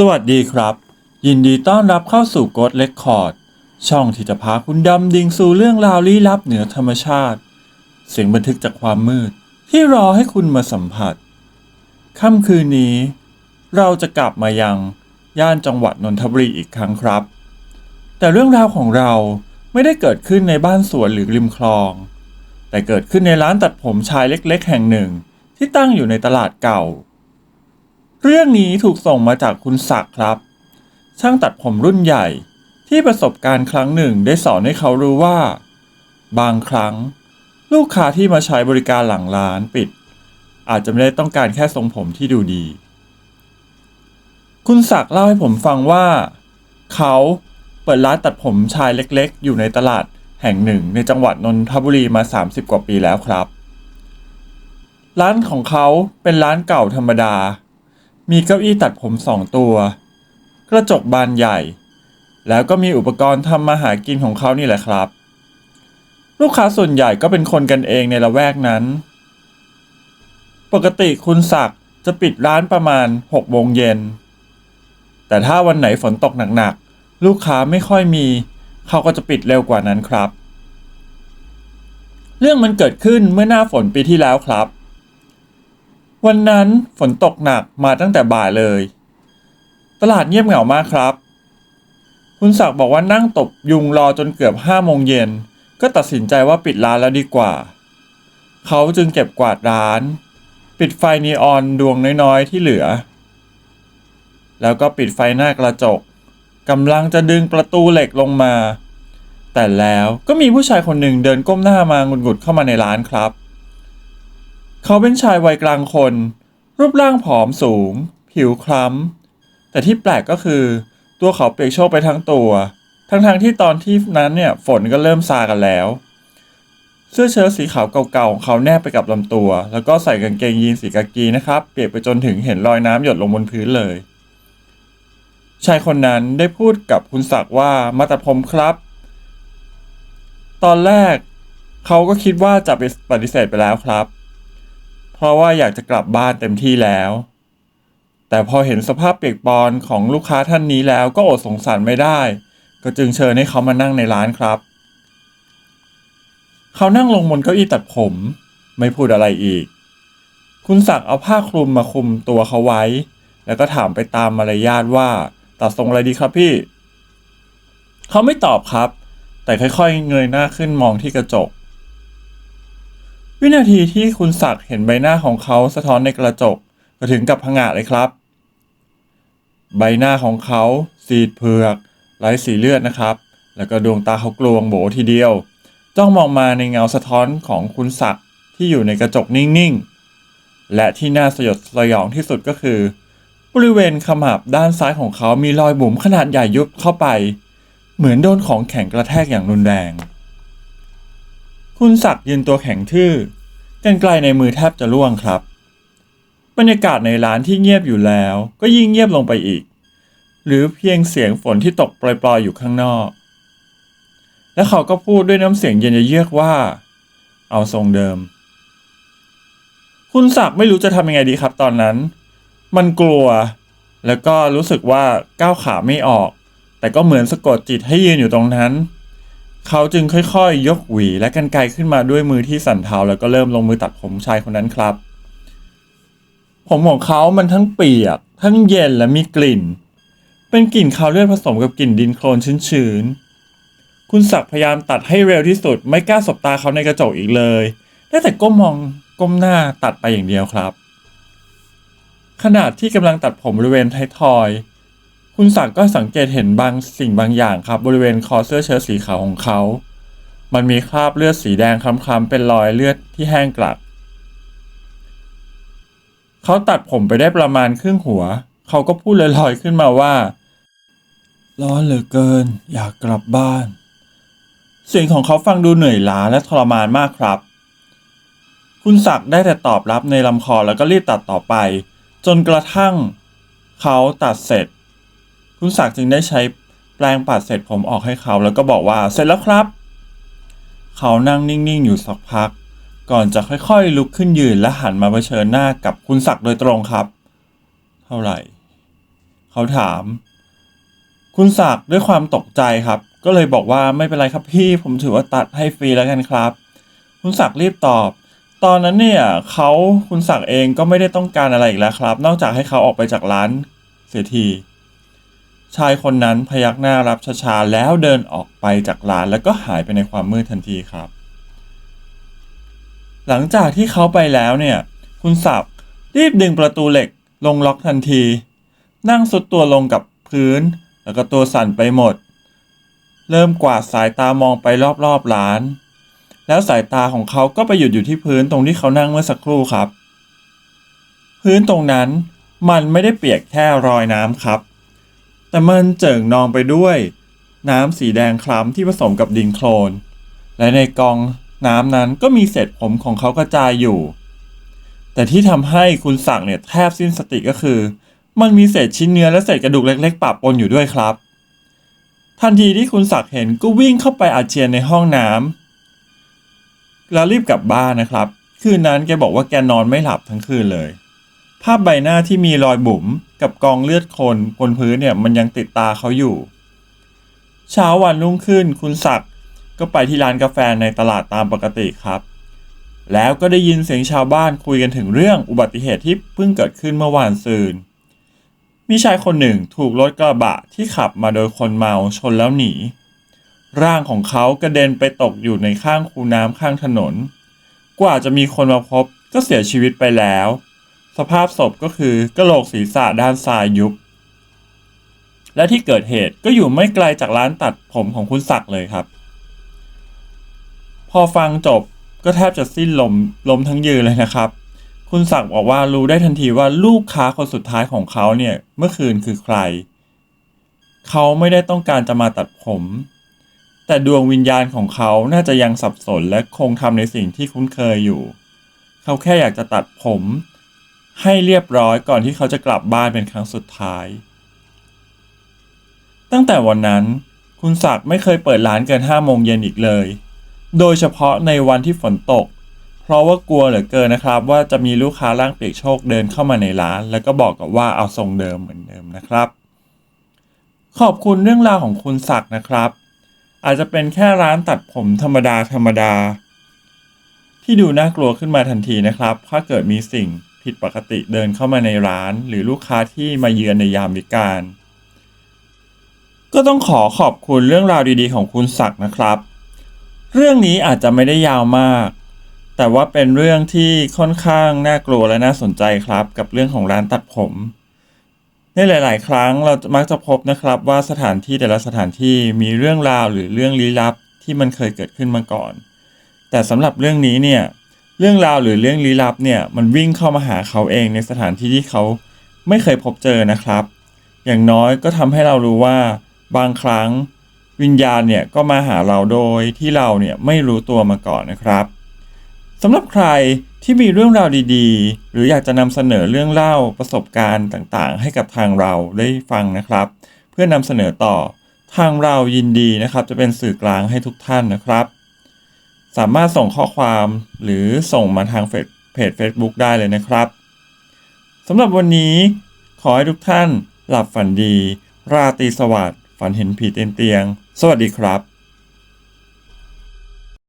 สวัสดีครับ ยินดีต้อนรับเข้าสู่กดเลคคอร์ด ช่องที่จะพาคุณดำดิ่งสู่เรื่องราวลี้ลับเหนือธรรมชาติ เสียงบันทึกจากความมืด ที่รอให้คุณมาสัมผัสค่ำคืนนี้ เราจะกลับมายังย่านจังหวัดนนทบุรีอีกครั้งครับ แต่เรื่องราวของเราไม่ได้เกิดขึ้นในบ้านสวนหรือริมคลอง แต่เกิดขึ้นในร้านตัดผมชายเล็ก ๆ แห่งหนึ่ง ที่ตั้งอยู่ในตลาดเก่า เรื่องนี้ถูกส่งมาจากคุณศักดิ์ครับ ช่างตัดผมรุ่นใหญ่ที่ประสบการณ์ครั้งหนึ่งได้สอนให้เขารู้ว่า บางครั้ง ลูกค้าที่มาใช้บริการหลังร้านปิด อาจจะไม่ได้ต้องการแค่ทรงผมที่ดูดี คุณศักดิ์เล่าให้ผมฟังว่า เขาเปิดร้านตัดผมชายเล็กๆ อยู่ในตลาดแห่งหนึ่งในจังหวัดนนทบุรีมา 30 กว่าปีแล้วครับ ร้านของเขาเป็นร้านเก่าธรรมดา มีเก้าอี้ตัดผมสองตัว กระจกบานใหญ่ แล้วก็มีอุปกรณ์ทำมาหากินของเขานี่แหละครับ ลูกค้าส่วนใหญ่ก็เป็นคนกันเองในละแวกนั้น ปกติคุณศักดิ์จะปิดร้านประมาณ6โมงเย็น แต่ถ้าวันไหนฝนตกหนักๆ ลูกค้าไม่ค่อยมี เขาก็จะปิดเร็วกว่านั้นครับ เรื่องมันเกิดขึ้นเมื่อหน้าฝนปีที่แล้วครับ วันนั้นฝนตกหนักมาตั้งแต่บ่ายเลย ตลาดเงียบเหงามากครับ คุณศักดิ์บอกว่านั่งตบยุงรอจนเกือบห้าโมงเย็น ก็ตัดสินใจว่าปิดร้านแล้วดีกว่า เขาจึงเก็บกวาดร้าน ปิดไฟนีออนดวงน้อยๆที่เหลือ แล้วก็ปิดไฟหน้ากระจกกำลังจะดึงประตูเหล็กลงมา แต่แล้วก็มีผู้ชายคนหนึ่งเดินก้มหน้ามาหงุดๆเข้ามาในร้านครับ เขาเป็นชายวัยกลางคน รูปร่างผอมสูง ผิวคล้ำ แต่ที่แปลกก็คือ ตัวเขาเปียกโชกไปทั้งตัว ทั้งๆทที่ตอนที่นั้นเนี่ยฝนก็เริ่มซากันแล้ว เสื้อเชิ้ตสีขาวเก่าๆของเขาแนบไปกับลำตัว แล้วก็ใส่กางเกงยีนสีกากีนะครับ เปียกไปจนถึงเห็นรอยน้ำหยดลงบนพื้นเลยชายคนนั้นได้พูดกับคุณศักดิ์ว่ามาตัดผมครับ ตอนแรกเขาก็คิดว่าจะไปปฏิเสธไปแล้วครับ เพราะว่าอยากจะกลับบ้านเต็มที่แล้ว แต่พอเห็นสภาพเปียกปอนของลูกค้าท่านนี้แล้วก็อดสงสารไม่ได้ ก็จึงเชิญให้เขามานั่งในร้านครับ เขานั่งลงบนเก้าอี้ตัดผม ไม่พูดอะไรอีก คุณศักดิ์เอาผ้าคลุมมาคลุมตัวเขาไว้ แล้วก็ถามไปตามมารยาทว่าตัดทรงอะไรดีครับพี่ เขาไม่ตอบครับ แต่ค่อยๆ เงยหน้าขึ้นมองที่กระจก วินาทีที่คุณศักดิ์เห็นใบหน้าของเขาสะท้อนในกระจกก็ถึงกับผงะเลยครับ ใบหน้าของเขาสีดเผือกไร้สีเลือดนะครับ แล้วก็ดวงตาเขากลวงโบทีเดียว จ้องมองมาในเงาสะท้อนของคุณศักดิ์ที่อยู่ในกระจกนิ่งๆ และที่น่าสยดสยองที่สุดก็คือ บริเวณขมับด้านซ้ายของเขามีรอยบุ๋มขนาดใหญ่ยุบเข้าไป เหมือนโดนของแข็งกระแทกอย่างรุนแรง คุณศักดิ์ยืนตัวแข็งทื่อกันไกลในมือแทบจะร่วงครับ บรรยากาศในร้านที่เงียบอยู่แล้ว ก็ยิ่งเงียบลงไปอีก หรือเพียงเสียงฝนที่ตกปล่อยๆอยู่ข้างนอก และเขาก็พูดด้วยน้ำเสียงเย็นเยือกว่า เอาทรงเดิม คุณศักดิ์ไม่รู้จะทำยังไงดีครับตอนนั้น มันกลัว แล้วก็รู้สึกว่าก้าวขาไม่ออก แต่ก็เหมือนสะกดจิตให้ยืนอยู่ตรงนั้น เขาจึงค่อยๆยกหวีและกันไกขึ้นมาด้วยมือที่สั่นเทาแล้วก็เริ่มลงมือตัดผมชายคนนั้นครับ ผมของเขามันทั้งเปียก ทั้งเย็นและมีกลิ่น เป็นกลิ่นคาวเลือดผสมกับกลิ่นดินโคลนชื้นๆ คุณศักดิ์พยายามตัดให้เร็วที่สุด ไม่กล้าสบตาเขาในกระจกอีกเลยได้แต่ก้มมองก้มหน้าตัดไปอย่างเดียวครับขณะที่กำลังตัดผมบริเวณท้ายทอย คุณศักดิ์ก็สังเกตเห็นบางสิ่งบางอย่างครับ บริเวณคอเสื้อเชิ้ตสีขาวของเขา มันมีคราบเลือดสีแดงคล้ำๆเป็นรอยเลือดที่แห้งกลัดเขาตัดผมไปได้ประมาณครึ่งหัว เขาก็พูดลอยๆขึ้นมาว่า ร้อนเหลือเกิน อยากกลับบ้าน เสียงของเขาฟังดูเหนื่อยล้าและทรมานมากครับ คุณศักดิ์ได้แต่ตอบรับในลำคอแล้วก็รีบตัดต่อไป จนกระทั่ง เขาตัดเสร็จ คุณศักดิ์จึงได้ใช้แปรงปัดเสร็จผมออกให้เขาแล้วก็บอกว่าเสร็จแล้วครับ เขานั่งนิ่งๆ อยู่สักพัก ก่อนจะค่อยๆ ลุกขึ้นยืนและหันมาเผชิญหน้ากับคุณศักดิ์โดยตรงครับ เท่าไหร่เขาเขาถาม คุณศักดิ์ด้วยความตกใจครับ ก็เลยบอกว่าไม่เป็นไรครับพี่ผมถือว่าตัดให้ฟรีแล้วกันครับ คุณศักดิ์รีบตอบ ตอนนั้นเนี่ยเขาคุณศักดิ์เองก็ไม่ได้ต้องการอะไรอีกแล้วครับ นอกจากให้เขาออกไปจากร้านเสียที ชายคนนั้นพยักหน้ารับช้าๆแล้วเดินออกไปจากร้านแล้วก็หายไปในความมืดทันทีครับ หลังจากที่เขาไปแล้วเนี่ย คุณศักดิ์รีบดึงประตูเหล็กลงล็อกทันที นั่งสุดตัวลงกับพื้น แล้วก็ตัวสั่นไปหมด เริ่มกวาดสายตามองไปรอบๆร้าน แล้วสายตาของเขาก็ไปหยุดอยู่ที่พื้นตรงที่เขานั่งเมื่อสักครู่ครับ พื้นตรงนั้นมันไม่ได้เปียกแค่รอยน้ำครับ แต่มันเจิ่งนองไปด้วย น้ำสีแดงคล้ำที่ผสมกับดินโคลน และในกองน้ำนั้นก็มีเศษผมของเขากระจายอยู่ แต่ที่ทำให้คุณศักดิ์เนี่ยแทบสิ้นสติก็คือ มันมีเศษชิ้นเนื้อและเศษกระดูกเล็กๆปะปนอยู่ด้วยครับ ทันทีที่คุณศักดิ์เห็นก็วิ่งเข้าไปอาเจียนในห้องน้ำแล้วรีบกลับบ้านนะครับ คืนนั้นแกบอกว่าแกนอนไม่หลับทั้งคืนเลย ภาพใบหน้าที่มีรอยบุ๋มกับกองเลือดคนบนพื้นเนี่ยมันยังติดตาเขาอยู่ เช้าวันรุ่งขึ้นคุณศักดิ์ก็ไปที่ร้านกาแฟในตลาดตามปกติครับ แล้วก็ได้ยินเสียงชาวบ้านคุยกันถึงเรื่องอุบัติเหตุที่เพิ่งเกิดขึ้นเมื่อวานซืนมีชายคนหนึ่งถูกรถกระบะที่ขับมาโดยคนเมาชนแล้วหนี ร่างของเขากระเด็นไปตกอยู่ในข้างคูน้ำข้างถนน กว่าจะมีคนมาพบก็เสียชีวิตไปแล้ว สภาพศพก็คือกระโหลกศีรษะด้านซ้ายยุบ และที่เกิดเหตุก็อยู่ไม่ไกลจากร้านตัดผมของคุณศักดิ์เลยครับ พอฟังจบก็แทบจะสิ้นลมลมทั้งยืนเลยนะครับ คุณศักดิ์บอกว่ารู้ได้ทันทีว่าลูกค้าคนสุดท้ายของเขาเนี่ยเมื่อคืนคือใคร เขาไม่ได้ต้องการจะมาตัดผม แต่ดวงวิญญาณของเขาน่าจะยังสับสนและคงทำในสิ่งที่คุ้นเคยอยู่ เขาแค่อยากจะตัดผม ให้เรียบร้อยก่อนที่เขาจะกลับบ้านเป็นครั้งสุดท้าย ตั้งแต่วันนั้น คุณศักดิ์ไม่เคยเปิดร้านเกินห้าโมงเย็นอีกเลย โดยเฉพาะในวันที่ฝนตก เพราะว่ากลัวเหลือเกินนะครับ ว่าจะมีลูกค้าร่างเปียกโชคเดินเข้ามาในร้าน แล้วก็บอกกับว่าเอาทรงเดิมเหมือนเดิมนะครับ ขอบคุณเรื่องราวของคุณศักดิ์นะครับ อาจจะเป็นแค่ร้านตัดผมธรรมดาธรรมดา ที่ดูน่ากลัวขึ้นมาทันทีนะครับ ถ้าเกิดมีสิ่ง ผิดปกติเดินเข้ามาในร้าน หรือลูกค้าที่มาเยือนในยามวิกาลก็ต้องขอขอบคุณเรื่องราวดีๆ ของคุณศักดิ์นะครับ เรื่องนี้อาจจะไม่ได้ยาวมาก แต่ว่าเป็นเรื่องที่ค่อนข้างน่ากลัวและน่าสนใจครับ กับเรื่องของร้านตัดผม ในหลาย ๆ ครั้งเรามักจะพบนะครับว่าสถานที่แต่ละสถานที่มีเรื่องราวหรือเรื่องลี้ลับที่มันเคยเกิดขึ้นมาก่อน แต่สำหรับเรื่องนี้เนี่ย เรื่องราวหรือเรื่องลี้ลับเนี่ยมันวิ่งเข้ามาหาเขาเองในสถานที่ที่เขาไม่เคยพบเจอนะครับ อย่างน้อยก็ทำให้เรารู้ว่าบางครั้งวิญญาณเนี่ยก็มาหาเราโดยที่เราเนี่ยไม่รู้ตัวมาก่อนนะครับสำหรับใครที่มีเรื่องราวดีๆ หรืออยากจะนำเสนอเรื่องเล่าประสบการณ์ต่างๆ ให้กับทางเราได้ฟังนะครับ เพื่อนำเสนอต่อทางเรายินดีนะครับ จะเป็นสื่อกลางให้ทุกท่านนะครับ สามารถส่งข้อความหรือส่งมาทางเฟซเพจ Facebook ได้เลยนะครับสำหรับวันนี้ขอให้ทุกท่านหลับฝันดี ราตรีสวัสดิ์ฝันเห็นผีเต็มเตียง สวัสดีครับ